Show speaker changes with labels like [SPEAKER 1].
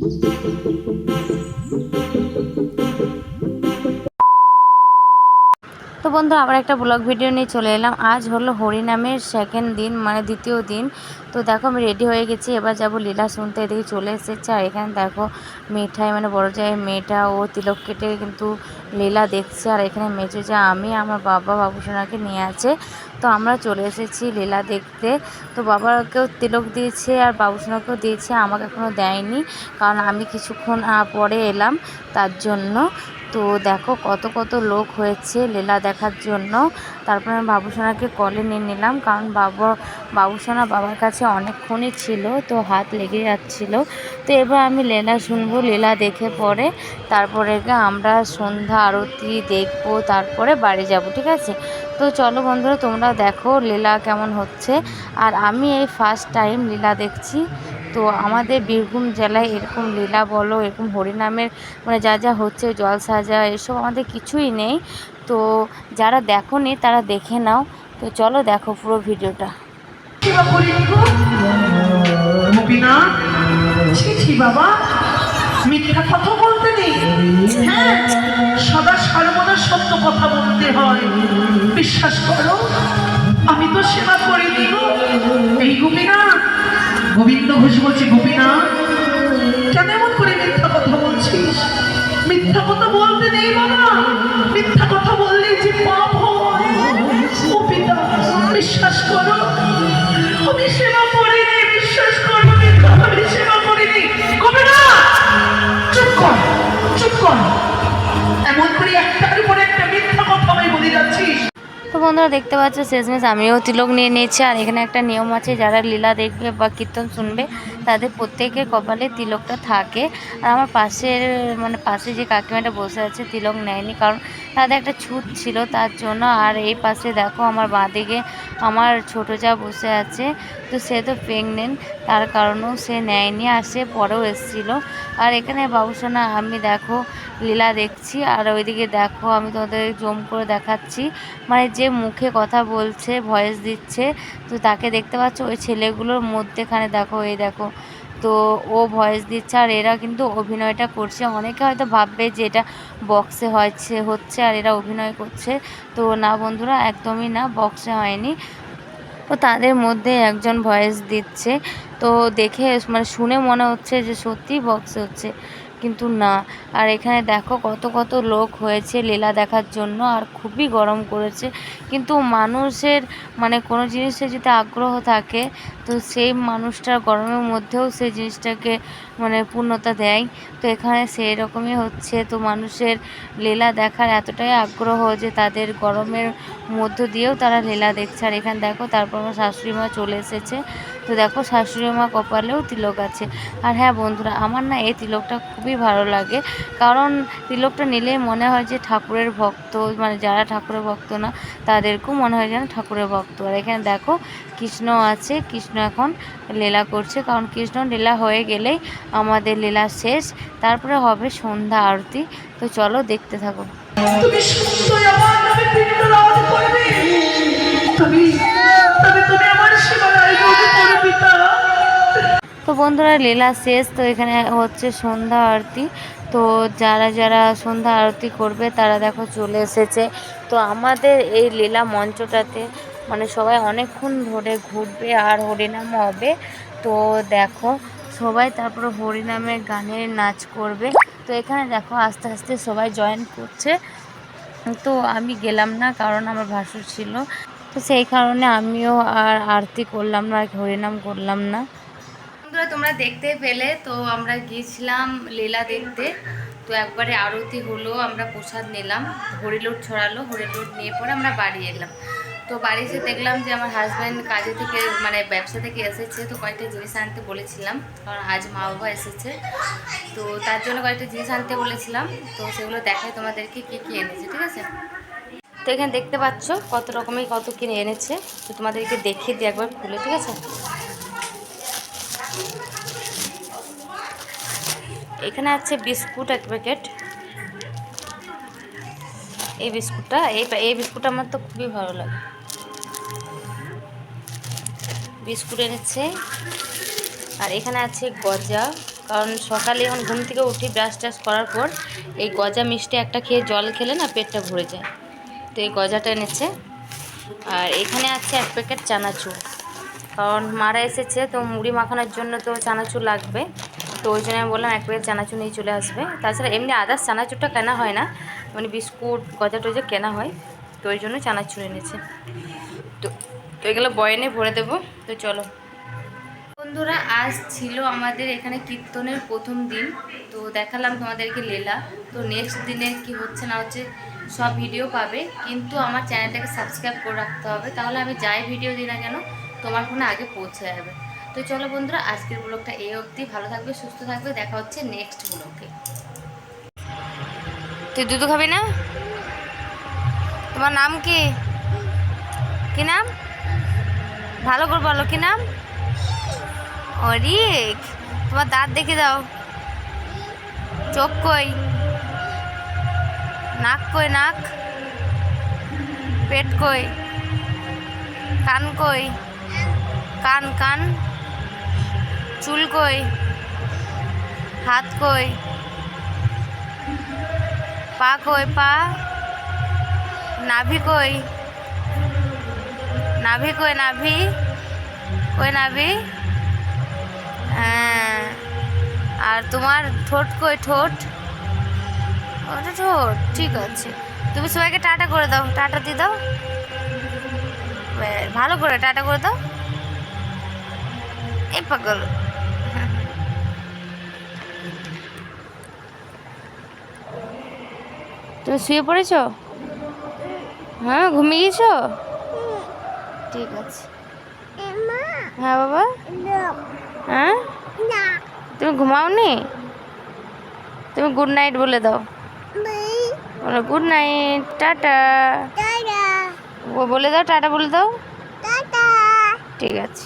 [SPEAKER 1] Música তো বন্ধু, আবার একটা ব্লগ ভিডিও নিয়ে চলে এলাম। আজ হলো হরিনামের সেকেন্ড দিন মানে দ্বিতীয় দিন। তো দেখো, আমি রেডি হয়ে গেছি। এবার যাব লীলা শুনতে, এদিকে চলে এসেছে। আর এখানে দেখো মেয়েটাই মানে বড় যায় মেয়েটা, ও তিলক কেটে কিন্তু লীলা দেখছে। আর এখানে মেজো যা, আমি, আমার বাবা বাবুসোনাকে নিয়ে আছে। তো আমরা চলে এসেছি লীলা দেখতে। তো বাবাকেও তিলক দিয়েছে, আর বাবুসোনাকেও দিয়েছে। আমাকে এখনও দেয়নি, কারণ আমি কিছুক্ষণ পরে এলাম, তার জন্য। তো দেখো কত কত লোক হয়েছে লীলা দেখার জন্য। তারপরে আমি বাবুসোনাকে কলে নিয়ে নিলাম, কারণ বাবা, বাবুসোনা বাবার কাছে অনেকক্ষণই ছিল, তো হাত লেগে যাচ্ছিল। তো এবার আমি লীলা শুনব, লীলা দেখে পরে তারপরে আমরা সন্ধ্যা আরতি দেখব, তারপরে বাড়ি যাব, ঠিক আছে? তো চলো বন্ধুরা, তোমরা দেখো লীলা কেমন হচ্ছে। আর আমি এই ফার্স্ট টাইম লীলা দেখছি। তো আমাদের বীরভূম জেলায় এরকম লীলা বলো, এরকম হরিনামের মানে যা যা হচ্ছে, জল সাজা, এসব আমাদের কিছুই নেই। তো যারা দেখো নি তারা দেখে নাও। তো চলো দেখো পুরো ভিডিওটা।
[SPEAKER 2] হ্যাঁ করো, আমি তো সেবা করিনি গো এই গোবিন্দ ঘোষ বলছি গোপীনা কেন এমন করে মিথ্যা কথা বলছিস? মিথ্যা কথা বলতে নেই বাবা। মিথ্যা কথা বললে যে পাপ হয়। ও বিশ্বাস করো। আমি সেবা করিনি, বিশ্বাস করো আমি সেবা করিনি। কবে চুপ কর চুপ কর। এমন করে একটার উপরে একটা মিথ্যা কথা আমি বলে যাচ্ছিস
[SPEAKER 1] তো বন্ধুরা দেখতে পাচ্ছ, শেষমেশ আমিও তিলক নিয়ে নিয়েছি। আর এখানে একটা নিয়ম আছে, যারা লীলা দেখবে বা কীর্তন শুনবে, তাদের প্রত্যেকের কপালে তিলকটা থাকে। আর আমার পাশের মানে পাশে যে কাকিমাটা বসে আছে, তিলক নেয়নি, কারণ তাদের একটা ছুট ছিল তার জন্য। আর এই পাশে দেখো আমার বাঁদিকে আমার ছোটো যা বসে আছে, তো সে তো প্রেগনেন্ট তার কারণেও সে নেয়নি আর সে পরেও এসেছিল। আর এখানে বাবুসোনা আমি দেখো লীলা দেখছি, আর ওইদিকে দেখো আমি তোমাদের জম করে দেখাচ্ছি। মানে যে মুখে কথা বলছে ভয়েস দিচ্ছে, তো তাকে দেখতে পাচ্ছ ওই ছেলেগুলোর মধ্যেখানে দেখো, এই দেখো। তো ও ভয়েস দিচ্ছে আর এরা কিন্তু অভিনয়টা করছে। অনেকে হয়তো ভাববে যে এটা বক্সে হয়েছে, হচ্ছে আর এরা অভিনয় করছে। তো না বন্ধুরা, একদমই না বক্সে হয়নি। তো তাদের মধ্যে একজন ভয়েস দিচ্ছে। তো দেখে মানে শুনে মনে হচ্ছে যে সত্যিই বক্সে হচ্ছে। কিন্তু না। আর এখানে দেখো কত কত লোক হয়েছে লীলা দেখার জন্য, আর খুবই গরম করেছে। কিন্তু মানুষের মানে কোনো জিনিসে যদি আগ্রহ থাকে, তো সেই মানুষটার গরমের মধ্যেও সেই জিনিসটাকে মানে পূর্ণতা দেয়। তো এখানে সেই রকমই হচ্ছে। তো মানুষের লীলা দেখার এতটাই আগ্রহ যে তাদের গরমের মধ্য দিয়েও তারা লীলা দেখছে। আর এখানে দেখো, তারপর আমার শাশুড়ি মা চলে এসেছে। তো দেখো শাশুড়ি মা কপালেও তিলক আছে। আর হ্যাঁ বন্ধুরা, আমার না এই তিলকটা খুবই ভালো লাগে। কারণ তিলকটা নিলেই মনে হয় যে ঠাকুরের ভক্ত মানে যারা ঠাকুরের ভক্ত না, তাদেরকেও মনে হয় যেন ঠাকুরের ভক্ত। আর এখানে দেখো কৃষ্ণ আছে, কৃষ্ণ এখন লীলা করছে। কারণ কৃষ্ণ লীলা হয়ে গেলেই আমাদের লীলা শেষ। তারপরে হবে সন্ধ্যা আরতি। তো চলো দেখতে থাকো।
[SPEAKER 2] তুমি সত্যই আমার
[SPEAKER 1] বন্ধুরা, লীলা শেষ। তো এখানে হচ্ছে সন্ধ্যা আরতি। তো যারা যারা সন্ধ্যা আরতি করবে, তারা দেখো চলে এসেছে। তো আমাদের এই লীলা মঞ্চটাতে মানে সবাই অনেকক্ষণ ধরে ঘুরবে আর হরিনাম হবে। তো দেখো, সবাই তারপরে হরিনামে গানের নাচ করবে। তো এখানে দেখো, আস্তে আস্তে সবাই জয়েন করছে। তো আমি গেলাম না, কারণ আমার ভাসুর ছিল। তো সেই কারণে আমিও আর আরতি করলাম না, আর হরিনাম করলাম না। বন্ধুরা, তোমরা দেখতে পেলে। তো আমরা গিয়েছিলাম লীলা দেখতে। তো একবারে আরতি হলো, আমরা প্রসাদ নিলাম। হরিলুট ছড়ালো, হরিলুট নিয়ে পরে আমরা বাড়ি এলাম। তো বাড়ি এসে দেখলাম যে আমার হাজব্যান্ড কাজে থেকে মানে ব্যবসা থেকে এসেছে। তো কয়েকটা জিনিস আনতে বলেছিলাম, কারণ আজ মা বাবা এসেছে। তো তার জন্য কয়েকটা জিনিস আনতে বলেছিলাম। তো সেগুলো দেখাই তোমাদেরকে কী কী এনেছে, ঠিক আছে? তো এখানে দেখতে পাচ্ছ কত রকমের কত কিনে এনেছে। তো তোমাদেরকে দেখিয়ে দিই একবার খুলে, ঠিক আছে? এখানে আছে বিস্কুট এক প্যাকেট। এই বিস্কুটটা, এই এই বিস্কুটটা আমার তো খুবই ভালো লাগে। বিস্কুট এনেছে। আর এখানে আছে গজা, কারণ সকালে যখন ঘুম থেকে উঠি ব্রাশ টাশ করার পর এই গজা মিষ্টি একটা খেয়ে জল খেলে না পেটটা ভরে যায়। তো এই গজাটা এনেছে। আর এখানে আছে এক প্যাকেট চানাচুর। কারণ মারা এসেছে, তো মুড়ি মাখানোর জন্য তো চানাচুর লাগবে। তো ওই জন্য আমি বললাম, এক প্যাকেট চানাচুর নিয়ে চলে আসবে। তাছাড়া এমনি আদার্স চানাচুরটা কেনা হয় না মানে বিস্কুট, গজা টজা কেনা হয়, তো ওই জন্য চানাচুর এনেছে। তো তো এগুলো বয়নে ভরে দেবো, তো চলো। বন্ধুরা, আজ ছিল আমাদের এখানে কীর্তনের প্রথম দিন, তো দেখালাম তোমাদেরকে লীলা। তো নেক্সট দিনের কি হচ্ছে না হচ্ছে, সব ভিডিও পাবে। কিন্তু আমার চ্যানেলটাকে সাবস্ক্রাইব করে রাখতে হবে, তাহলে আমি যাই ভিডিও দিই না কেন, তোমার ফোনে আগে পৌঁছে যাবে। তো চলো বন্ধুরা, আজকের ব্লগটা এই অবধি। ভালো থাকবে, সুস্থ থাকবে। দেখা হচ্ছে নেক্সট ব্লগে তুই দুধ খাবি না? তোমার নাম কি? কি নাম? ভালো করে বলো, কি নাম? অরিক। তোমার দাঁত দেখে দাও চোখ কই? নাক কই, নাক? পেট কই? কান কই? কান কান? চুল কই? হাত কই? পা কই? পা? নাভি কই? নাভি কই নাভি? কই, নাভি? হ্যাঁ। আর তোমার ঠোঁট কই? ঠোঁট? ওটা ঠোঁট, ঠিক আছে। তুমি সবাইকে টাটা করে দাও, টাটা দিয়ে দাও। ভালো করে টাটা করে দাও। এই পাগল। তুমি শুয়ে পড়েছো? হ্যাঁ ঘুমিয়ে গেছো? ঠিক আছে। হ্যাঁ বাবা। হ্যাঁ? তুমি ঘুমাওনি? তুমি গুড নাইট বলে দাও। বলো গুড নাইট টাটা। ও বলে দাও টাটা বলে দাও। ঠিক আছে।